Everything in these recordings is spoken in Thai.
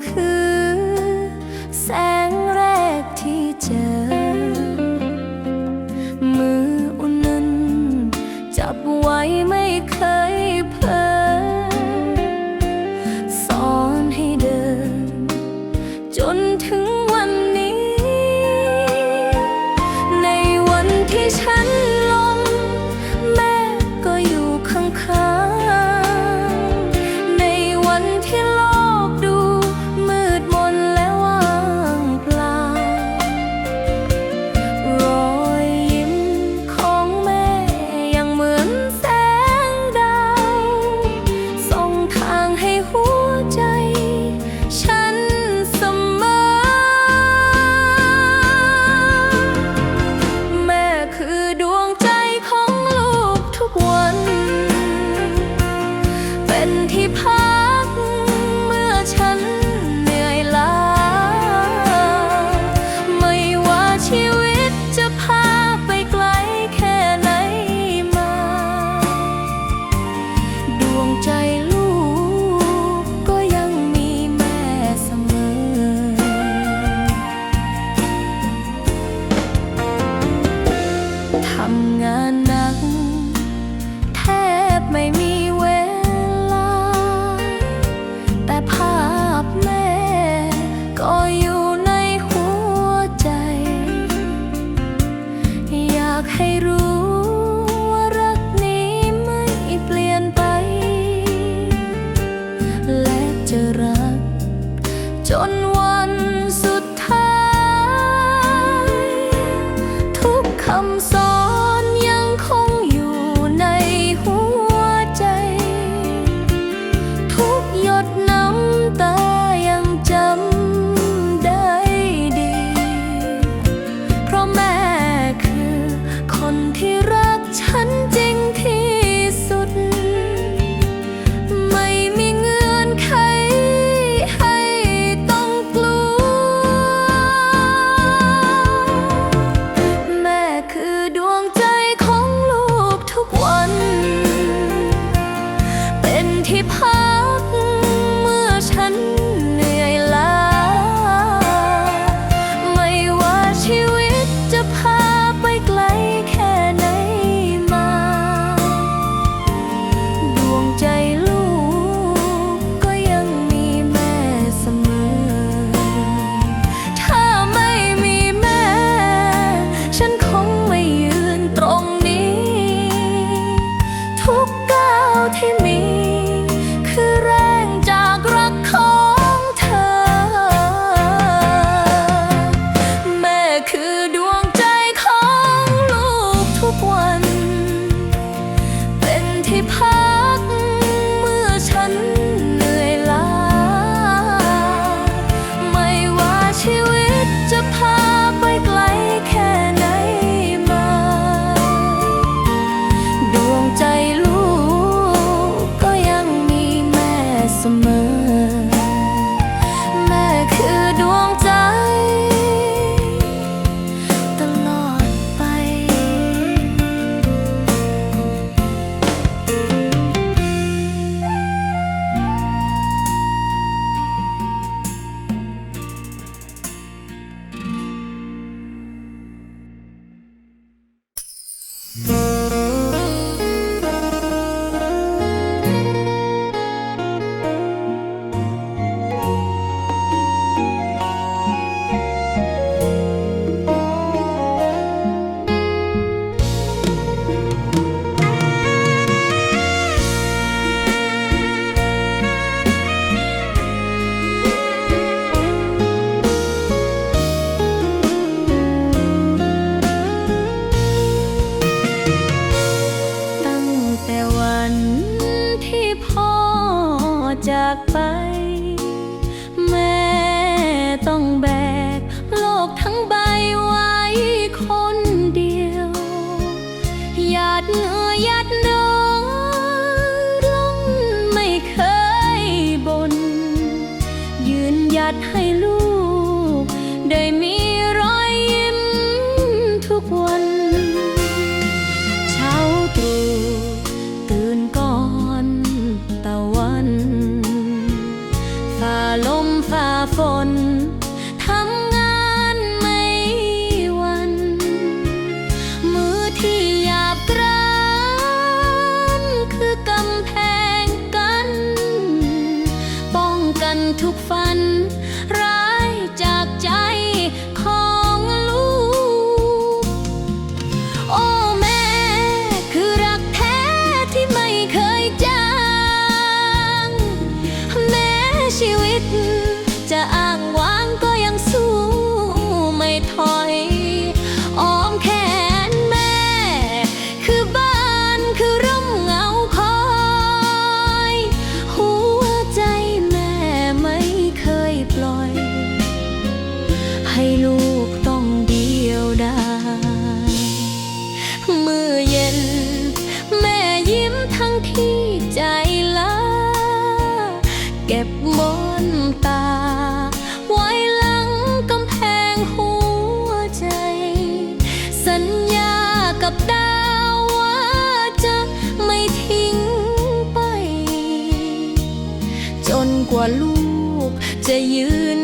和く ว่าลูกจะยืน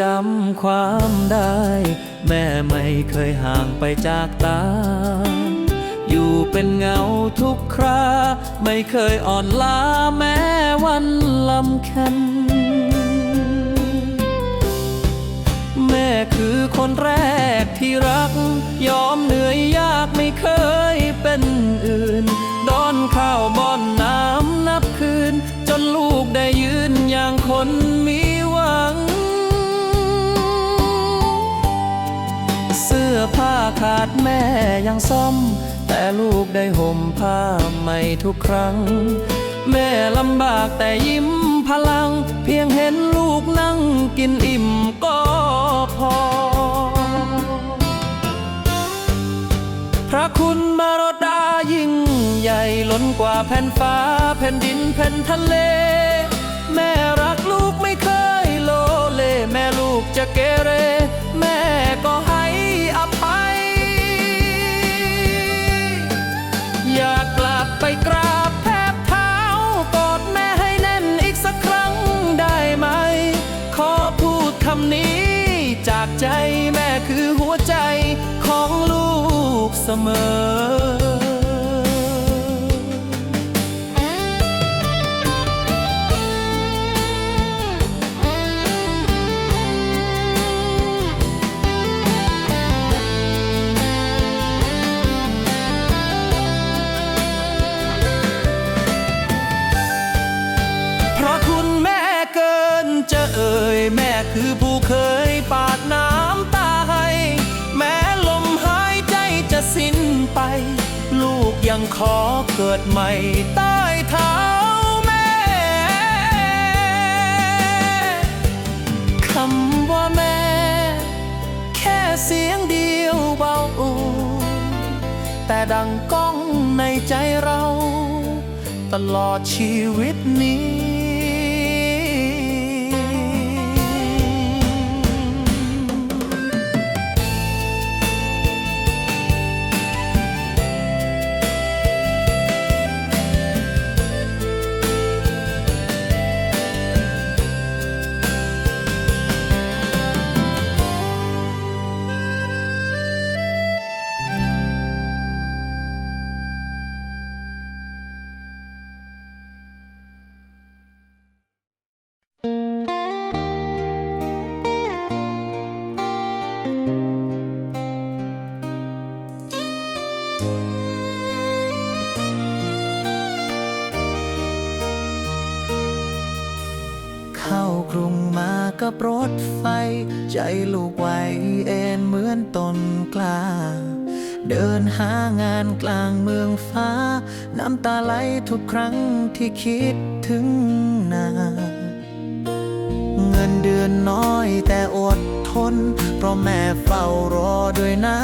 จำความได้ แม่ไม่เคยห่างไปจากตา อยู่เป็นเงาทุกครา ไม่เคยอ่อนล้าแม้วันลำเค็นแม่คือคนแรกที่รัก ยอมเหนื่อยยากไม่เคยเป็นอื่นดอนข้าวบอนน้ำนับคืน จนลูกได้ยืนอย่างคนมีหวัง ดแม่ยังซ่อม แต่ลูกได้ห่มผ้าใหม่ทุกครั้ง แม่ลำบากแต่ยิ้มพลัง เพียงเห็นลูกนั่งกินอิ่มก็พอ พระคุณมารดายิ่งใหญ่ล้นกว่าแผ่นฟ้า แผ่นดินแผ่นทะเล แม่รักลูกไม่เคยโลเล แม่ลูกจะเกเร แม่ก็ให้ ใจแม่คือหัวใจของลูกเสมอเพราะคุณแม่เกินจะเอ่ยแม่คือผู้เคย ปาดน้ำตาให้แม้ลมหายใจจะสิ้นไป ลูกยังขอเกิดใหม่ใต้เท้าแม่ คำว่าแม่ แค่เสียงเดียวเบาแต่ดังก้องในใจเรา ตลอดชีวิตนี้ กรุงมากับรถไฟ ใจลูกไหวเอ็นเหมือนต้นกล้า เดินหางานกลางเมืองฟ้า น้ำตาไหลทุกครั้งที่คิดถึงนาเงินเดือนน้อยแต่อดทนนเพราะแม่เฝ้ารอด้วยน้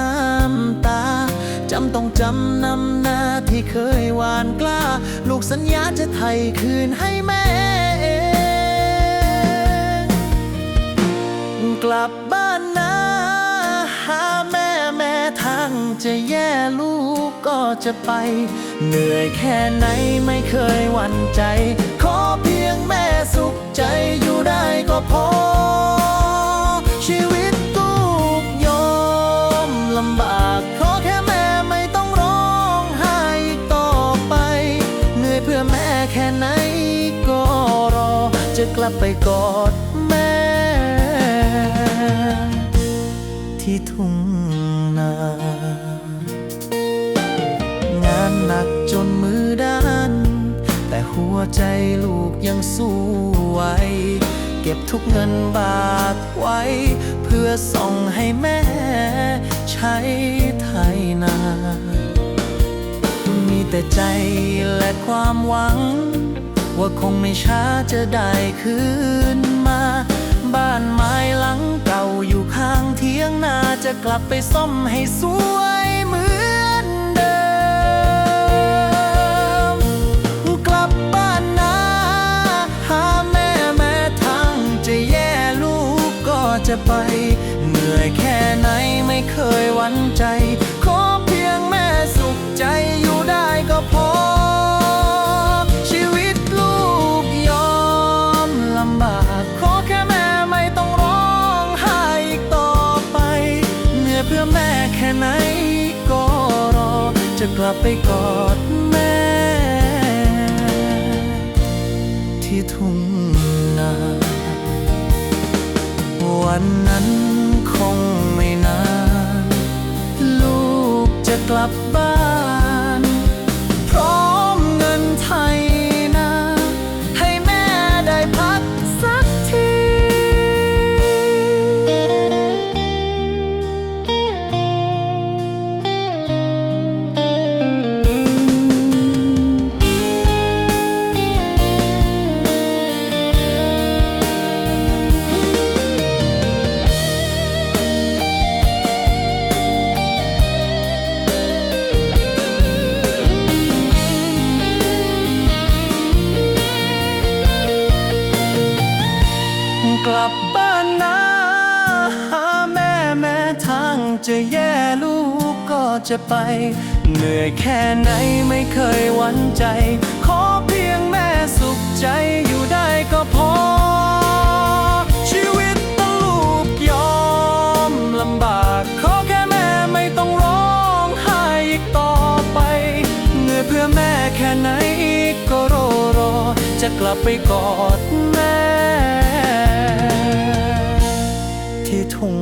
ำตาจำต้องจำนำหน้าที่เคยหวานกล้า ลูกสัญญาจะไถ่คืนให้แม่ กลับบ้านนะ หาแม่แม่ทางจะแย่ลูกก็จะไป เหนื่อยแค่ไหนไม่เคยหวั่นใจ ขอเพียงแม่สุขใจอยู่ได้ก็พอ ชีวิตลูกยอมลำบากขอแค่แม่ไม่ต้องร้องไห้อีกต่อไป เหนื่อยเพื่อแม่แค่ไหนก็รอ จะกลับไปกอด ที่ทุ่งนา งานหนักจนมือด้าน แต่หัวใจลูกยังสู้ไหวเก็บทุกเงินบาทไว้ เพื่อส่งให้แม่ ใช้ไทยนา มีแต่ใจและความหวัง ว่าคงไม่ช้าจะได้คืนมา บ้านไม้หลังเก่า อยู่ข้างเทียงนาจะกลับไปซ่อมให้สวยเหมือนเดิม กลับบ้านนะหาแม่แม้ทางจะแย่ลูกก็จะไป เหนื่อยแค่ไหนไม่เคยหวั่นใจ ก จะไป เหนื่อยแค่ไหนไม่เคยหวั่นใจ ขอเพียงแม่สุขใจอยู่ได้ก็พอ ชีวิตต้องลูกยอมลำบากขอแค่แม่ไม่ต้องร้องไห้อีกต่อไป เหนื่อยเพื่อแม่แค่ไหนก็รอรอ จะกลับไปกอดแม่ ที่ทุ่ง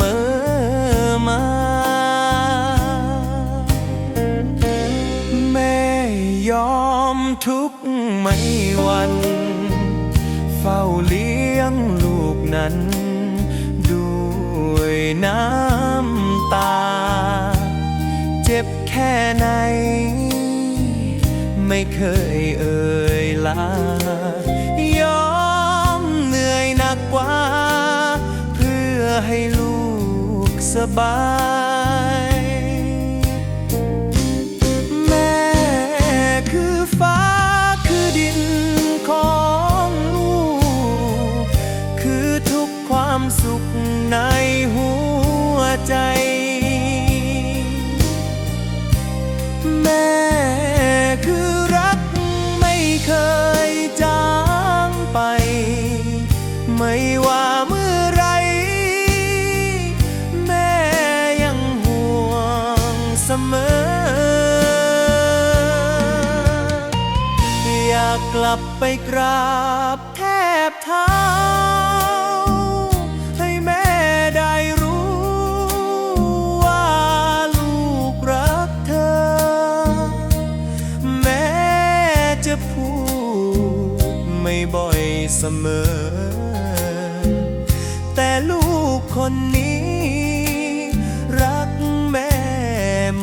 มอมา แม่ยอมทุกไม่วัน เฝ้าเลี้ยงลูกนั้น ด้วยน้ำตา เจ็บแค่ไหน ไม่เคยเอ่ยลา ใไปกราบแทบเท้า ให้แม่ได้รู้ว่าลูกรักเธอ แม้จะพูดไม่บ่อยเสมอ แต่ลูกคนนี้ รักแม่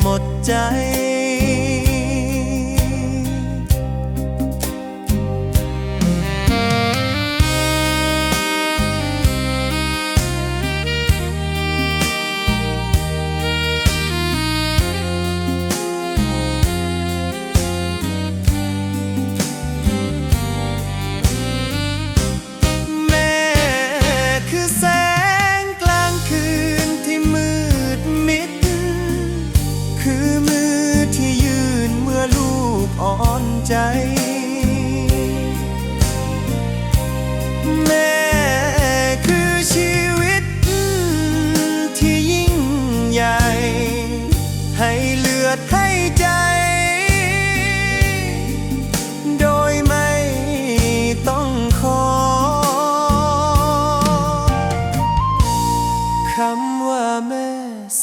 หมดใจ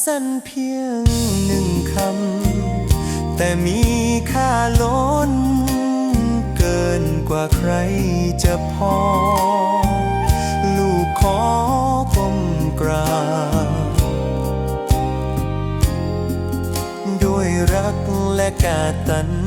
สั้นเพียงหนึ่งคำ แต่มีค่าล้น เกินกว่าใครจะพอ ลูกขอก้มกราบด้วยรักและกาตัญ